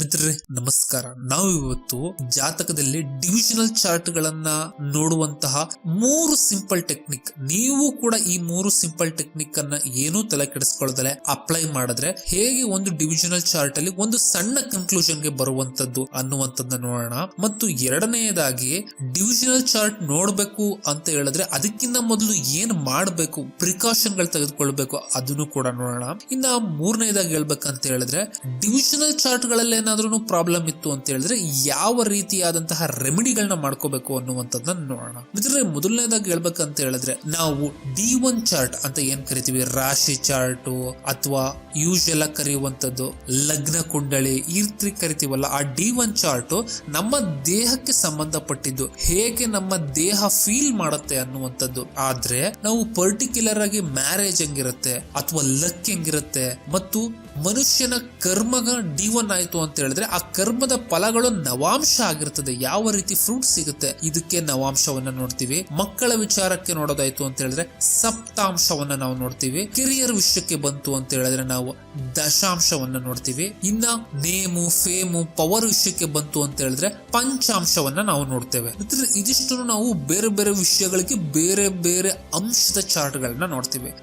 ಮಿತ್ರರೇ ನಮಸ್ಕಾರ. ನಾವು ಇವತ್ತು ಜಾತಕದಲ್ಲಿ ಡಿವಿಷನಲ್ ಚಾರ್ಟ್ ಗಳನ್ನ ನೋಡುವಂತಹ ಮೂರು ಸಿಂಪಲ್ ಟೆಕ್ನಿಕ್ ನೀವು ಕೂಡ ಈ ಮೂರು ಸಿಂಪಲ್ ಟೆಕ್ನಿಕ್ ಅನ್ನ ಏನೂ ತಲೆ ಕೆಡಿಸ್ಕೊಳ್ದಲೆ ಅಪ್ಲೈ ಮಾಡಿದ್ರೆ ಹೇಗೆ ಒಂದು ಡಿವಿಷನಲ್ ಚಾರ್ಟ್ ಅಲ್ಲಿ ಒಂದು ಸಣ್ಣ ಕನ್ಕ್ಲೂಷನ್ಗೆ ಬರುವಂತದ್ದು ಅನ್ನುವಂಥದ್ದನ್ನ ನೋಡೋಣ. ಮತ್ತು ಎರಡನೆಯದಾಗಿ ಡಿವಿಷನಲ್ ಚಾರ್ಟ್ ನೋಡ್ಬೇಕು ಅಂತ ಹೇಳಿದ್ರೆ ಅದಕ್ಕಿಂತ ಮೊದಲು ಏನ್ ಮಾಡಬೇಕು ಪ್ರಿಕಾಷನ್ಗಳು ತೆಗೆದುಕೊಳ್ಬೇಕು ಅದನ್ನು ಕೂಡ ನೋಡೋಣ. ಇನ್ನ ಮೂರನೇದಾಗಿ ಹೇಳ್ಬೇಕಂತ ಹೇಳಿದ್ರೆ ಡಿವಿಷನಲ್ ಚಾರ್ಟ್ಗಳಲ್ಲಿ ಏನಾದ್ರೂ ಪ್ರಾಬ್ಲಮ್ ಇತ್ತು ಅಂತ ಹೇಳಿದ್ರೆ ಯಾವ ರೀತಿಯಾದಂತಹ ರೆಮಿಡಿಗಳನ್ನ ಮಾಡ್ಕೋಬೇಕು ಅನ್ನುವಂಥದ್ದನ್ನ ನೋಡೋಣ. ಮಿತ್ರರೇ, ಮೊದಲನೇದಾಗಿ ಹೇಳ್ಬೇಕಂತ ಹೇಳಿದ್ರೆ ನಾವು ಡಿ ಒನ್ ಚಾರ್ಟ್ ಅಂತ ಏನ್ ಕರಿತೀವಿ? ರಾಶಿ ಚಾರ್ಟ್ ಅಥವಾ ಯೂಶಲ್ ಕರೆಯುವಂಥದ್ದು, ಲಗ್ನ ಕುಂಡಳಿ ಈ ರೀತಿ ಕರಿತೀವಲ್ಲ, ಆ ಡಿ ಒನ್ ಚಾರ್ಟ್ ನಮ್ಮ ದೇಹಕ್ಕೆ ಸಂಬಂಧಪಟ್ಟಿದ್ದು, ಹೇಗೆ ನಮ್ಮ ದೇಹ ಫೀಲ್ ಮಾಡುತ್ತೆ ಅನ್ನುವಂಥದ್ದು. ಆದ್ರೆ ನಾವು ಪರ್ಟಿಕ್ಯುಲರ್ ಆಗಿ ಮ್ಯಾರೇಜ್ ಹೆಂಗಿರುತ್ತೆ ಅಥವಾ ಲಕ್ ಹೆಂಗಿರುತ್ತೆ ಮತ್ತು ಮನುಷ್ಯನ ಕರ್ಮಗ ಡಿ ಒನ್ ಆಯ್ತು ಹೇಳಿದ್ರೆ, ಆ ಕರ್ಮದ ಫಲಗಳು ನವಾಂಶ ಆಗಿರ್ತದೆ. ಯಾವ ರೀತಿ ಫ್ರೂಟ್ ಸಿಗುತ್ತೆ, ಇದಕ್ಕೆ ನವಾಂಶವನ್ನ ನೋಡ್ತೀವಿ. ಮಕ್ಕಳ ವಿಚಾರಕ್ಕೆ ನೋಡೋದಾಯ್ತು ಅಂತ ಹೇಳಿದ್ರೆ, ಸಪ್ತಾಂಶವನ್ನ ನಾವು ನೋಡ್ತೀವಿ. ಕಿರಿಯರ್ ವಿಷಯಕ್ಕೆ ಬಂತು ಅಂತ ಹೇಳಿದ್ರೆ, ನಾವು ದಶಾಂಶವನ್ನ ನೋಡ್ತೀವಿ. ಇನ್ನ ನೇಮು, ಫೇಮು, ಪವರ್ ವಿಷಯಕ್ಕೆ ಬಂತು ಅಂತ ಹೇಳಿದ್ರೆ, ಪಂಚಾಂಶವನ್ನ ನಾವು ನೋಡ್ತೇವೆ. ಇದಿಷ್ಟು ನಾವು ಬೇರೆ ಬೇರೆ ವಿಷಯಗಳಿಗೆ ಬೇರೆ ಬೇರೆ ಅಂಶದ ಚಾರ್ಟ್ ಗಳನ್ನ ನೋಡ್ತೀವಿ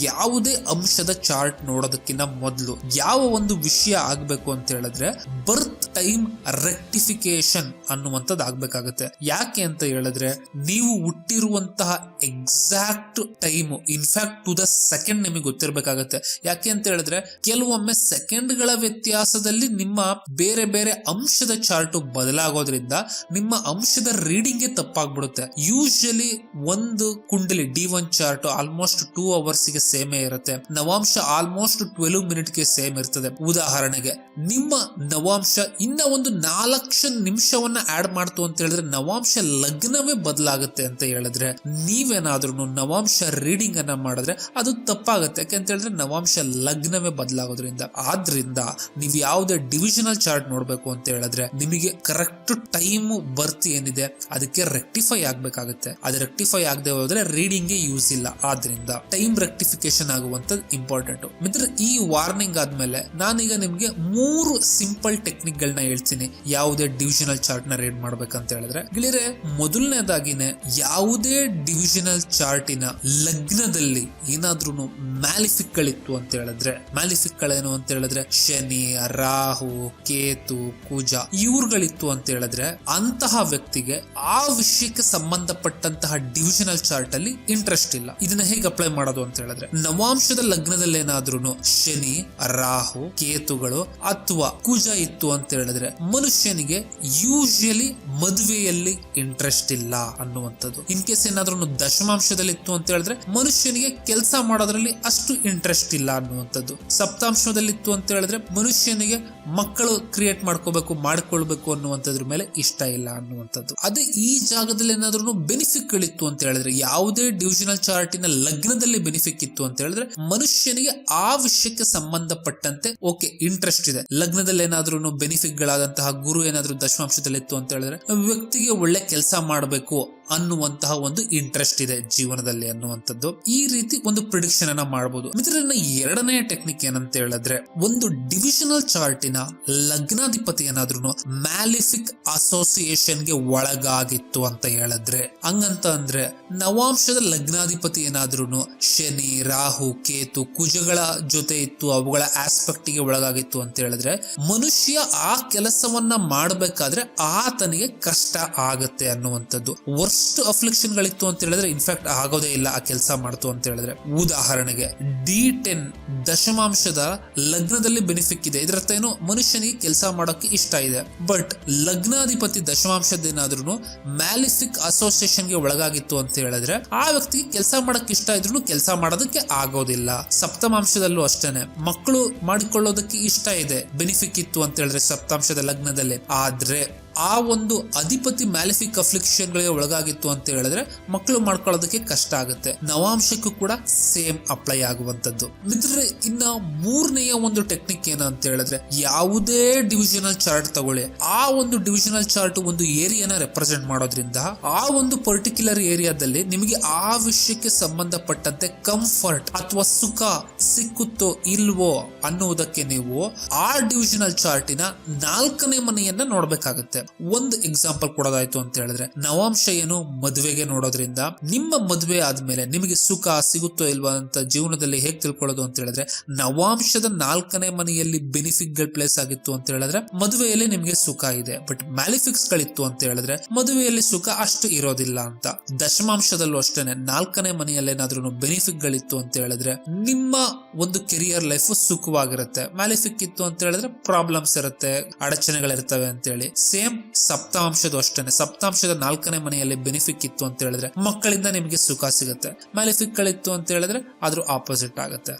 ಯಾವುದೇ ಅಂಶದ ಚಾರ್ಟ್ ನೋಡೋದಕ್ಕಿಂತ ಮೊದಲು ಯಾವ ಒಂದು ವಿಷಯ ಆಗ್ಬೇಕು ಅಂತ ಹೇಳಿದ್ರೆ ಬರ್ತ್ ಟೈಮ್ ರೆಕ್ಟಿಫಿಕೇಶನ್ ಅನ್ನುವಂಥದ್ದು ಆಗ್ಬೇಕಾಗತ್ತೆ ಯಾಕೆ ಅಂತ ಹೇಳಿದ್ರೆ ನೀವು ಹುಟ್ಟಿರುವಂತಹ exact time in fact to the second ನಿಮಗೆ ಗೊತ್ತಿರಬೇಕಾಗತ್ತೆ. ಯಾಕೆ ಅಂತ ಹೇಳಿದ್ರೆ ಕೆಲವೊಮ್ಮೆ ಸೆಕೆಂಡ್ಗಳ ವ್ಯತ್ಯಾಸದಲ್ಲಿ ನಿಮ್ಮ ಬೇರೆ ಬೇರೆ ಅಂಶದ ಚಾರ್ಟ್ ಬದಲಾಗೋದ್ರಿಂದ ನಿಮ್ಮ ಅಂಶದ ರೀಡಿಂಗ್ ತಪ್ಪಾಗ್ಬಿಡುತ್ತೆ. ಯೂಶಲಿ ಒಂದು ಕುಂಡಲಿ D one chart almost two ಅವರ್ಸ್ಗೆ ಸೇಮೇ ಇರುತ್ತೆ. ನವಾಂಶ ಆಲ್ಮೋಸ್ಟ್ ಟ್ವೆಲ್ವ್ ಮಿನಿಟ್ಗೆ ಸೇಮ್ ಇರ್ತದೆ. ಉದಾಹರಣೆಗೆ, ನಿಮ್ಮ ನವಾಂಶ ಇನ್ನ ಒಂದು ನಾಲ್ಕು ನಿಮಿಷವನ್ನ ಆಡ್ ಮಾಡ್ತು ಅಂತ ಹೇಳಿದ್ರೆ ನವಾಂಶ ಲಗ್ನವೇ ಬದಲಾಗುತ್ತೆ ಅಂತ ಹೇಳಿದ್ರೆ ನೀವೇನಾದ್ರೂ ನವಾಂಶ ರೀಡಿಂಗ್ ಅನ್ನ ಮಾಡಿದ್ರೆ ಅದು ತಪ್ಪಾಗುತ್ತೆ. ಯಾಕೆ ಅಂತ ಹೇಳಿದ್ರೆ ನವಾಂಶ ಲಗ್ನವೇ ಬದಲಾಗೋದ್ರಿಂದ. ಆದ್ರಿಂದ ನೀವು ಯಾವುದೇ ಡಿವಿಷನಲ್ ಚಾರ್ಟ್ ನೋಡ್ಬೇಕು ಅಂತ ಹೇಳಿದ್ರೆ ನಿಮಗೆ ಕರೆಕ್ಟ್ ಟೈಮ್ ಬರ್ತ್ ಏನಿದೆ, ಅದಕ್ಕೆ ರೆಕ್ಟಿಫೈ ಆಗ್ಬೇಕಾಗುತ್ತೆ. ಅದು ರೆಕ್ಟಿಫೈ ಆಗದೆ ಹೋದ್ರೆ ರೀಡಿಂಗ್ ಯೂಸ್ ಇಲ್ಲ. ಆದ್ರಿಂದ ಟೈಮ್ ರೆಕ್ಟಿಫಿಕೇಶನ್ ಆಗುವಂತದ್ದು ಇಂಪಾರ್ಟೆಂಟ್ ಮಿತ್ರ ಈ ವಾರ್ನಿಂಗ್ ಆದ್ಮೇಲೆ ನಾನೀಗ ನಿಮ್ಗೆ ಮೂರು ಸಿಂಪಲ್ ಟೆಕ್ನಿಕ್ ಗಳನ್ನ ಹೇಳ್ತೀನಿ. ಯಾವುದೇ ಡಿವಿಷನಲ್ ಚಾರ್ಟ್ನ ರೀಡ್ ಮಾಡ್ಬೇಕಂತ ಹೇಳಿದ್ರೆ. ಗೆಳೆಯರೆ, ಮೊದಲನೇದಾಗಿನೇ ಯಾವುದೇ ಡಿವಿಷನಲ್ ಚಾರ್ಟಿನ ಲಗ್ನದಲ್ಲಿ ಏನಾದ್ರೂ ಮ್ಯಾಲಿಫಿಕ್ ಗಳಿತ್ತು ಅಂತ ಹೇಳಿದ್ರೆ. ಮ್ಯಾಲಿಫಿಕ್ ಗಳೇನು ಅಂತ ಹೇಳಿದ್ರೆ, ಶನಿ, ರಾಹು, ಕೇತು, ಕುಜ ಇವ್ರುಗಳಿತ್ತು ಅಂತ ಹೇಳಿದ್ರೆ ಅಂತಹ ವ್ಯಕ್ತಿಗೆ ಆ ವಿಷಯಕ್ಕೆ ಸಂಬಂಧಪಟ್ಟಂತಹ ಡಿವಿಷನಲ್ ಚಾರ್ಟ್ ಅಲ್ಲಿ ಇಂಟ್ರೆಸ್ಟ್ ಇಲ್ಲ. ಇದನ್ನ ಹೇಗೆ ಅಪ್ಲೈ ಮಾಡೋದು ಅಂತ ಹೇಳಿದ್ರೆ, ನವಾಂಶದ ಲಗ್ನದಲ್ಲಿ ಏನಾದ್ರೂ ಶನಿ, ರಾಹು, ಕೇತುಗಳು ಅಥವಾ ಕುಜ ಇತ್ತು ಅಂತ ಹೇಳಿದ್ರೆ ಮನುಷ್ಯನಿಗೆ ಯೂಶಲಿ ಮದುವೆಯಲ್ಲಿ ಇಂಟ್ರೆಸ್ಟ್ ಇಲ್ಲ ಅನ್ನುವಂಥದ್ದು. ಇನ್ ಕೇಸ್ ಏನಾದ್ರೂ ದಶಮಾಂಶದಲ್ಲಿ ಇತ್ತು ಅಂತ ಹೇಳಿದ್ರೆ ಮನುಷ್ಯನಿಗೆ ಕೆಲಸ ಮಾಡೋದ್ರಲ್ಲಿ ಅಷ್ಟು ಇಂಟ್ರೆಸ್ಟ್ ಇಲ್ಲ ಅನ್ನುವಂಥದ್ದು. ಸಪ್ತಾಂಶದಲ್ಲಿ ಇತ್ತು ಅಂತ ಹೇಳಿದ್ರೆ ಮನುಷ್ಯನಿಗೆ ಮಕ್ಕಳು ಕ್ರಿಯೇಟ್ ಮಾಡ್ಕೋಬೇಕು, ಮಾಡ್ಕೊಳ್ಬೇಕು ಅನ್ನುವಂಥದ್ರ ಮೇಲೆ ಇಷ್ಟ ಇಲ್ಲ ಅನ್ನುವಂಥದ್ದು. ಅದೇ ಈ ಜಾಗದಲ್ಲಿ ಏನಾದ್ರೂ ಬೆನಿಫಿಟ್ ಗಳಿತ್ತು ಅಂತ ಹೇಳಿದ್ರೆ, ಯಾವುದೇ ಡಿವಿಷನಲ್ ಚಾರ್ಟಿನ ಲಗ್ನದಲ್ಲಿ ಬೆನಿಫಿಟ್ ಇತ್ತು ಅಂತ ಹೇಳಿದ್ರೆ ಮನುಷ್ಯನಿಗೆ ಆ ವಿಷಯಕ್ಕೆ ಸಂಬಂಧಪಟ್ಟಂತೆ ಓಕೆ ಇಂಟ್ರೆಸ್ಟ್ ಇದೆ. ಲಗ್ನದಲ್ಲಿ ಏನಾದ್ರೂ ಬೆನಿಫಿಟ್ ಗಳಾದಂತಹ ಗುರು ಏನಾದ್ರೂ ದಶಮಾಂಶದಲ್ಲಿ ಇತ್ತು ಅಂತ ಹೇಳಿದ್ರೆ ವ್ಯಕ್ತಿಗೆ ಒಳ್ಳೆ ಕೆಲಸ ಮಾಡಬೇಕು. ಅನ್ನುವಂತಹ ಒಂದು ಇಂಟ್ರೆಸ್ಟ್ ಇದೆ ಜೀವನದಲ್ಲಿ ಅನ್ನುವಂಥದ್ದು. ಈ ರೀತಿ ಒಂದು ಪ್ರಿಡಿಕ್ಷನ್ ಅನ್ನ ಮಾಡಬಹುದು ಮಿತ್ರನ ಎರಡನೇ ಟೆಕ್ನಿಕ್ ಏನಂತ ಹೇಳಿದ್ರೆ, ಒಂದು ಡಿವಿಷನಲ್ ಚಾರ್ಟಿನ ಲಗ್ನಾಧಿಪತಿ ಏನಾದ್ರೂ ಮ್ಯಾಲಿಫಿಕ್ ಅಸೋಸಿಯೇಷನ್ಗೆ ಒಳಗಾಗಿತ್ತು ಅಂತ ಹೇಳಿದ್ರೆ, ಹಂಗಂತ ಅಂದ್ರೆ ನವಾಂಶದ ಲಗ್ನಾಧಿಪತಿ ಏನಾದ್ರೂ ಶನಿ, ರಾಹು, ಕೇತು ಕುಜಗಳ ಜೊತೆ ಇತ್ತು, ಅವುಗಳ ಆಸ್ಪೆಕ್ಟ್ಗೆ ಒಳಗಾಗಿತ್ತು ಅಂತ ಹೇಳಿದ್ರೆ, ಮನುಷ್ಯ ಆ ಕೆಲಸವನ್ನ ಮಾಡಬೇಕಾದ್ರೆ ಆತನಿಗೆ ಕಷ್ಟ ಆಗತ್ತೆ ಅನ್ನುವಂಥದ್ದು. ವರ್ಸ್ಟ್ ಅಫ್ಲಿಕ್ಷನ್ ಗಳಿತ್ತು ಅಂತ ಹೇಳಿದ್ರೆ ಇನ್ಫ್ಯಾಕ್ಟ್ ಆಗೋದೇ ಇಲ್ಲ, ಆ ಕೆಲಸ ಮಾಡ್ತು ಅಂತ ಹೇಳಿದ್ರೆ. ಉದಾಹರಣೆಗೆ ಡಿ ಟೆನ್ ದಶಮಾಂಶದ ಲಗ್ನದಲ್ಲಿ ಬೆನಿಫಿಕ್ ಇದೆ. ಇದರರ್ಥ ಏನು, ಮನುಷ್ಯನಿಗೆ ಕೆಲಸ ಮಾಡೋಕೆ ಇಷ್ಟ ಇದೆ. ಬಟ್ ಲಗ್ನಾಧಿಪತಿ ದಶಮಾಂಶದೇನಾದ್ರೂ ಮ್ಯಾಲಿಫಿಕ್ ಅಸೋಸಿಯೇಷನ್ಗೆ ಒಳಗಾಗಿತ್ತು ಅಂತ ಹೇಳಿದ್ರೆ, ಆ ವ್ಯಕ್ತಿಗೆ ಕೆಲಸ ಮಾಡಕ್ ಇಷ್ಟ ಇದ್ರು ಕೆಲಸ ಮಾಡೋದಕ್ಕೆ ಆಗೋದಿಲ್ಲ. ಸಪ್ತಮಾಂಶದಲ್ಲೂ ಅಷ್ಟೇನೆ. ಮಕ್ಕಳು ಮಾಡಿಕೊಳ್ಳೋದಕ್ಕೆ ಇಷ್ಟ ಇದೆ ಬೆನಿಫಿಕ್ ಇತ್ತು ಅಂತ ಹೇಳಿದ್ರೆ ಸಪ್ತಾಂಶದ ಲಗ್ನದಲ್ಲಿ. ಆದ್ರೆ ಆ ಒಂದು ಅಧಿಪತಿ ಮ್ಯಾಲಿಫಿಕ್ ಅಫ್ಲಿಕ್ಷನ್ ಗಳಿಗೆ ಒಳಗಾಗಿತ್ತು ಅಂತ ಹೇಳಿದ್ರೆ ಮಕ್ಕಳು ಮಾಡ್ಕೊಳ್ಳೋದಕ್ಕೆ ಕಷ್ಟ ಆಗುತ್ತೆ. ನವಾಂಶಕ್ಕೂ ಕೂಡ ಸೇಮ್ ಅಪ್ಲೈ ಆಗುವಂತದ್ದು ಮಿತ್ರರೆ, ಇನ್ನ ಮೂರನೆಯ ಒಂದು ಟೆಕ್ನಿಕ್ ಏನ ಅಂತ ಹೇಳಿದ್ರೆ ಯಾವುದೇ ಡಿವಿಷನಲ್ ಚಾರ್ಟ್ ತಗೊಳ್ಳಿ. ಆ ಒಂದು ಡಿವಿಷನಲ್ ಚಾರ್ಟ್ ಒಂದು ಏರಿಯಾನ ರೆಪ್ರೆಸೆಂಟ್ ಮಾಡೋದ್ರಿಂದ ಆ ಒಂದು ಪರ್ಟಿಕ್ಯುಲರ್ ಏರಿಯಾದಲ್ಲಿ ನಿಮಗೆ ಆ ವಿಷಯಕ್ಕೆ ಸಂಬಂಧಪಟ್ಟಂತೆ ಕಂಫರ್ಟ್ ಅಥವಾ ಸುಖ ಸಿಕ್ಕುತ್ತೋ ಇಲ್ವೋ ಅನ್ನುವುದಕ್ಕೆ ನೀವು ಆ ಡಿವಿಷನಲ್ ಚಾರ್ಟಿನ ನಾಲ್ಕನೇ ಮನೆಯನ್ನ ನೋಡ್ಬೇಕಾಗುತ್ತೆ. ಒಂದು ಎಕ್ಸಾಂಪಲ್ ಕೊಡೋದಾಯ್ತು ಅಂತ ಹೇಳಿದ್ರೆ ನವಾಂಶ ಏನು ಮದುವೆಗೆ ನೋಡೋದ್ರಿಂದ ನಿಮ್ಮ ಮದುವೆ ಆದ್ಮೇಲೆ ನಿಮಗೆ ಸುಖ ಸಿಗುತ್ತೋ ಇಲ್ವಾ ಅಂತ ಜೀವನದಲ್ಲಿ ಹೇಗ್ ತಿಳ್ಕೊಳ್ಳೋದು ಅಂತ ಹೇಳಿದ್ರೆ, ನವಾಂಶದ ನಾಲ್ಕನೇ ಮನೆಯಲ್ಲಿ ಬೆನಿಫಿಟ್ಗಳು ಪ್ಲೇಸ್ ಆಗಿತ್ತು ಅಂತ ಹೇಳಿದ್ರೆ, ಮದುವೆಯಲ್ಲಿ ನಿಮಗೆ ಸುಖ ಇದೆ. ಬಟ್ ಮ್ಯಾಲಿಫಿಕ್ಸ್ ಗಳಿತ್ತು ಅಂತ ಹೇಳಿದ್ರೆ, ಮದುವೆಯಲ್ಲಿ ಸುಖ ಅಷ್ಟು ಇರೋದಿಲ್ಲ ಅಂತ. ದಶಮಾಂಶದಲ್ಲೂ ಅಷ್ಟೇನೆ, ನಾಲ್ಕನೇ ಮನೆಯಲ್ಲಿ ಬೆನಿಫಿಟ್ ಗಳಿತ್ತು ಅಂತ ಹೇಳಿದ್ರೆ, ನಿಮ್ಮ ಒಂದು ಕೆರಿಯರ್ ಲೈಫ್ ಸುಖವಾಗಿರುತ್ತೆ. ಮ್ಯಾಲಿಫಿಕ್ ಇತ್ತು ಅಂತ ಹೇಳಿದ್ರೆ ಪ್ರಾಬ್ಲಮ್ಸ್ ಇರುತ್ತೆ, ಅಡಚಣೆಗಳಿರ್ತವೆ ಅಂತ ಹೇಳಿ. ಸೇಮ್ ಸಪ್ತಾಂಶದ ಅಷ್ಟೇನೆ ಸಪ್ತಾಂಶದ ನಾಲ್ಕನೇ ಮನೆಯಲ್ಲಿ ಬೆನಿಫಿಕ್ ಇತ್ತು ಅಂತ ಹೇಳಿದ್ರೆ ಮಕ್ಕಳಿಂದ ನಿಮಗೆ ಸುಖ ಸಿಗುತ್ತೆ. ಮ್ಯಾಲಿಫಿಕ್ ಗಳಿತ್ತು ಅಂತ ಹೇಳಿದ್ರೆ ಅದ್ರ ಆಪೋಸಿಟ್ ಆಗುತ್ತೆ.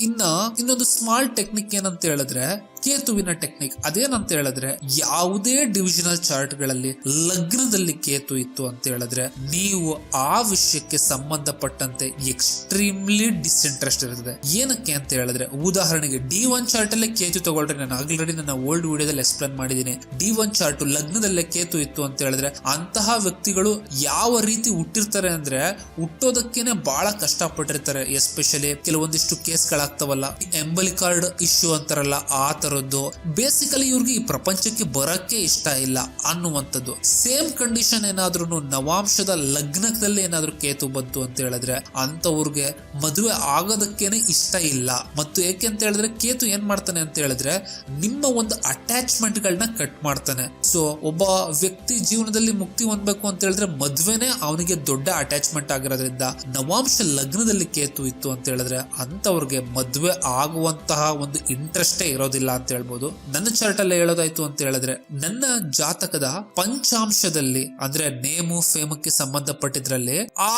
ಇನ್ನ ಇನ್ನೊಂದು ಸ್ಮಾಲ್ ಟೆಕ್ನಿಕ್ ಏನಂತ ಹೇಳಿದ್ರೆ, ಕೇತುವಿನ ಟೆಕ್ನಿಕ್ ಅದೇನಂತ ಹೇಳಿದ್ರೆ, ಯಾವುದೇ ಡಿವಿಷನಲ್ ಚಾರ್ಟ್ಗಳಲ್ಲಿ ಲಗ್ನದಲ್ಲಿ ಕೇತು ಇತ್ತು ಅಂತ ಹೇಳಿದ್ರೆ, ನೀವು ಆ ವಿಷಯಕ್ಕೆ ಸಂಬಂಧಪಟ್ಟಂತೆ ಎಕ್ಸ್ಟ್ರೀಮ್ಲಿ ಡಿಸ್ಇಂಟ್ರೆಸ್ಟ್ ಇರ್ತದೆ ಏನಕ್ಕೆ ಅಂತ ಹೇಳಿದ್ರೆ, ಉದಾಹರಣೆಗೆ ಡಿ ಒನ್ ಚಾರ್ಟ್ ಅಲ್ಲಿ ಕೇತು ತಗೊಳ್ರಿ. ನಾನು ಆಲ್ರೆಡಿ ನನ್ನ ಓಲ್ಡ್ ವಿಡಿಯೋದಲ್ಲಿ ಎಕ್ಸ್ಪ್ಲೇನ್ ಮಾಡಿದ್ದೀನಿ. ಡಿ ಒನ್ ಚಾರ್ಟ್ ಲಗ್ನದಲ್ಲೇ ಕೇತು ಇತ್ತು ಅಂತ ಹೇಳಿದ್ರೆ, ಅಂತಹ ವ್ಯಕ್ತಿಗಳು ಯಾವ ರೀತಿ ಹುಟ್ಟಿರ್ತಾರೆ ಅಂದ್ರೆ ಹುಟ್ಟೋದಕ್ಕೇನೆ ಬಹಳ ಕಷ್ಟಪಟ್ಟಿರ್ತಾರೆ. ಎಸ್ಪೆಷಲಿ ಕೆಲವೊಂದಿಷ್ಟು ಕೇಸ್ಗಳಾಗ್ತಾವಲ್ಲ. ಎಂಬಲಿಕಾರ್ಡ್ ಇಶ್ಯೂ ಅಂತಾರಲ್ಲ, ಆ ತರದ್ದು. ಬೇಸಿಕಲಿ ಇವ್ರಿಗೆ ಈ ಪ್ರಪಂಚಕ್ಕೆ ಬರಕ್ಕೆ ಇಷ್ಟ ಇಲ್ಲ ಅನ್ನುವಂಥದ್ದು. ಸೇಮ್ ಕಂಡೀಷನ್ ಏನಾದ್ರೂ ನವಾಂಶದ ಲಗ್ನದಲ್ಲಿ ಏನಾದ್ರೂ ಕೇತು ಬಂತು ಅಂತ ಹೇಳಿದ್ರೆ ಅಂತವ್ರಿಗೆ ಮದುವೆ ಆಗೋದಕ್ಕೇನೆ ಇಷ್ಟ ಇಲ್ಲ. ಮತ್ತು ಏಕೆ ಅಂತ ಹೇಳಿದ್ರೆ, ಕೇತು ಏನ್ ಮಾಡ್ತಾನೆ ಅಂತ ಹೇಳಿದ್ರೆ, ನಿಮ್ಮ ಒಂದು ಅಟ್ಯಾಚ್ಮೆಂಟ್ ಗಳನ್ನ ಕಟ್ ಮಾಡ್ತಾನೆ. ಸೊ ಒಬ್ಬ ವ್ಯಕ್ತಿ ಜೀವನದಲ್ಲಿ ಮುಕ್ತಿ ಹೊಂದಬೇಕು ಅಂತ ಹೇಳಿದ್ರೆ ಮದ್ವೆನೆ ಅವನಿಗೆ ದೊಡ್ಡ ಅಟ್ಯಾಚ್ಮೆಂಟ್ ಆಗಿರೋದ್ರಿಂದ ನವಾಂಶ ಲಗ್ನದಲ್ಲಿ ಕೇತು ಇತ್ತು ಅಂತ ಹೇಳಿದ್ರೆ ಅಂತವ್ರಿಗೆ ಮದ್ವೆ ಆಗುವಂತಹ ಒಂದು ಇಂಟ್ರೆಸ್ಟೇ ಇರೋದಿಲ್ಲ ಅಂತ ಹೇಳ್ಬೋದು. ನನ್ನ ಚಾರ್ಟ್ ಅಲ್ಲಿ ಹೇಳೋದಾಯ್ತು ಅಂತ ಹೇಳಿದ್ರೆ ನನ್ನ ಜಾತಕದ ಪಂಚಾಂಶದಲ್ಲಿ ಅಂದ್ರೆ ನೇಮು ಫೇಮಕ್ಕೆ ಸಂಬಂಧಪಟ್ಟಿದ್ರಲ್ಲಿ ಆ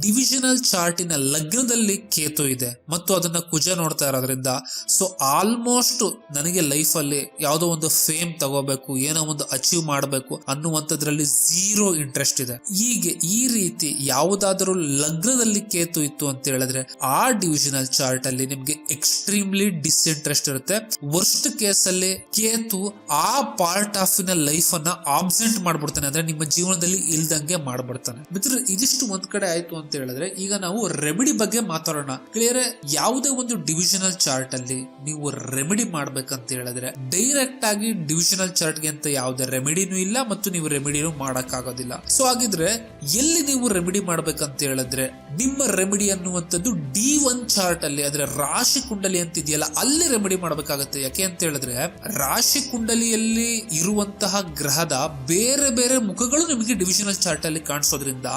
ಡಿವಿಷನಲ್ ಚಾರ್ಟಿನ ಲಗ್ನದಲ್ಲಿ ಕೇತು ಇದೆ. ಮತ್ತು ಅದನ್ನ ಕುಜ ನೋಡ್ತಾ ಇರೋದ್ರಿಂದ ಸೊ ಆಲ್ಮೋಸ್ಟ್ ನನಗೆ ಲೈಫ್ ಅಲ್ಲಿ ಯಾವುದೋ ಒಂದು ಫೇಮ್ ತಗೋಬೇಕು, ಏನೋ ಒಂದು ಅಚೀವ್ ಮಾಡಬೇಕು ಅನ್ನುವಂಥದ್ರಲ್ಲಿ ಝೀರೋ ಇಂಟ್ರೆಸ್ಟ್ ಇದೆ. ಹೀಗೆ ಈ ರೀತಿ ಯಾವುದಾದರೂ ಲಗ್ನದಲ್ಲಿ ಕೇತು ಇತ್ತು ಅಂತ ಹೇಳಿದ್ರೆ ಆ ಡಿವಿಷನಲ್ ಚಾರ್ಟ್ ಅಲ್ಲಿ ನಿಮ್ಗೆ ಎಕ್ಸ್ಟ್ರೀಮ್ಲಿ ಡಿಸ್ಇಂಟ್ರೆಸ್ಟ್ ಇರುತ್ತೆ. ವರ್ಸ್ಟ್ ಕೇಸ್ ಅಲ್ಲಿ ಕೇತು ಆ ಪಾರ್ಟ್ ಆಫ್ನ ಲೈಫ್ ಅನ್ನ ಆಬ್ಸೆಂಟ್ ಮಾಡ್ಬಿಡ್ತಾನೆ. ಅಂದ್ರೆ ನಿಮ್ಮ ಜೀವನದಲ್ಲಿ ಇಲ್ದಂಗೆ ಮಾಡ್ಬಿಡ್ತಾನೆ. ಮಿತ್ರ ಇದಿಷ್ಟು ಒಂದ್ ಕಡೆ ಆಯ್ತು ಅಂತ ಹೇಳಿದ್ರೆ ಈಗ ನಾವು ರೆಮಿಡಿ ಬಗ್ಗೆ ಮಾತಾಡೋಣ. ಕ್ಲಿಯರ್ ಯಾವುದೇ ಒಂದು ಡಿವಿಷನಲ್ ಚಾರ್ಟ್ ಅಲ್ಲಿ ನೀವು ರೆಮಿಡಿ ಮಾಡ್ಬೇಕಂತ ಹೇಳಿದ್ರೆ ಡೈರೆಕ್ಟ್ ಆಗಿ ಡಿವಿಷನಲ್ ಚಾರ್ಟ್ಗೆ ಅಂತ ಯಾವುದೇ ರೆಮಿಡಿನೂ ಇಲ್ಲ ಮತ್ತು ನೀವು ರೆಮಿಡಿನೂ ಮಾಡೋಕ್ಕಾಗೋದಿಲ್ಲ. ಸೊ ಹಾಗಿದ್ರೆ ಎಲ್ಲಿ ನೀವು ರೆಮಿಡಿ ಮಾಡ್ಬೇಕಂತ ಹೇಳಿದ್ರೆ, ನಿಮ್ಮ ರೆಮಿಡಿ ಅನ್ನುವಂಥದ್ದು ಡಿ ಒನ್ ಚಾರ್ಟ್ ಅಲ್ಲಿ ಅಂದ್ರೆ ರಾಶಿ ಕುಂಡಲಿ ಅಂತ ಇದೆಯಲ್ಲ ಅಲ್ಲಿ ರೆಮಿಡಿ ಮಾಡಬೇಕಾಗುತ್ತೆ. ಯಾಕೆ ಅಂತ ಹೇಳಿದ್ರೆ, ರಾಶಿ ಕುಂಡಲಿಯಲ್ಲಿ ಇರುವಂತಹ ಗ್ರಹದ ಬೇರೆ ಬೇರೆ ಮುಖಗಳು ನಿಮಗೆ ಡಿವಿಷನಲ್ ಚಾರ್ಟ್ ಅಲ್ಲಿ ಕಾಣಿಸೋದ್ರಿಂದ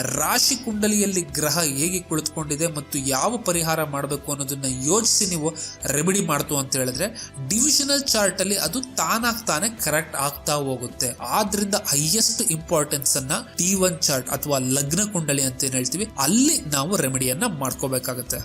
ರಾಶಿ ಕುಂಡಲಿಯಲ್ಲಿ ಗ್ರಹ ಹೇಗೆ ಕುಳಿತುಕೊಂಡಿದೆ ಮತ್ತು ಯಾವ ಪರಿಹಾರ ಮಾಡಬೇಕು ಅನ್ನೋದನ್ನ ಯೋಚಿಸಿ ನೀವು ರೆಮಿಡಿ ಮಾಡ್ತು ಅಂತ ಹೇಳಿದ್ರೆ ಡಿವಿಷನಲ್ ಚಾರ್ಟ್ ಅಲ್ಲಿ ಅದು ತಾನಾಗ್ತಾನೆ ಕರೆಕ್ಟ್ ಕರೆಕ್ಟ್ ಆಗ್ತಾ ಹೋಗುತ್ತೆ. ಆದ್ರಿಂದ ಹೈಯೆಸ್ಟ್ ಇಂಪಾರ್ಟೆನ್ಸ್ ಅನ್ನ ಟಿ ಒನ್ ಚಾರ್ಟ್ ಅಥವಾ ಲಗ್ನ ಕುಂಡಲಿ ಅಂತ ಏನ್ ಹೇಳ್ತೀವಿ, ಅಲ್ಲಿ ನಾವು ರೆಮಿಡಿಯನ್ನ ಮಾಡ್ಕೋಬೇಕಾಗತ್ತೆ.